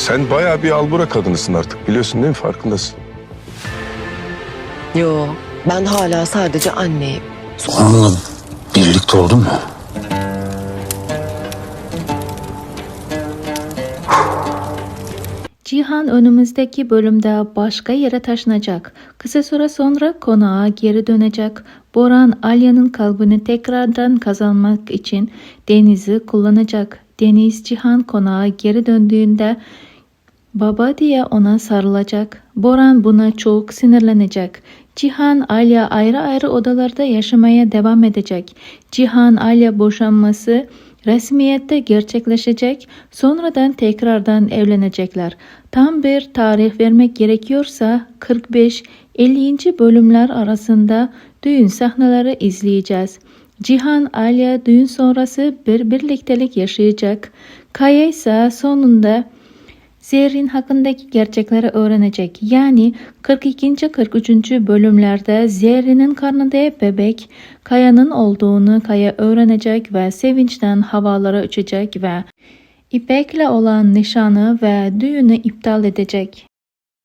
Sen bayağı bir albura kadınısın artık biliyorsun değil mi? Farkındasın. Yo, ben hala sadece anneyim. Onunla birlikte oldun mu? Cihan önümüzdeki bölümde başka yere taşınacak. Kısa süre sonra konağa geri dönecek. Boran Alya'nın kalbini tekrardan kazanmak için Deniz'i kullanacak. Deniz Cihan konağa geri döndüğünde baba diye ona sarılacak. Boran buna çok sinirlenecek. Cihan Alya ayrı ayrı odalarda yaşamaya devam edecek. Cihan Alya boşanması resmiyette gerçekleşecek. Sonradan tekrardan evlenecekler. Tam bir tarih vermek gerekiyorsa 45-50. bölümler arasında düğün sahneleri izleyeceğiz. Cihan Alya düğün sonrası bir birliktelik yaşayacak. Kaya ise sonunda Zerrin hakkındaki gerçekleri öğrenecek. Yani 42. 43. bölümlerde Zerrin'in karnında bebek Kaya'nın olduğunu Kaya öğrenecek ve sevinçten havalara uçacak ve İpek'le olan nişanı ve düğünü iptal edecek.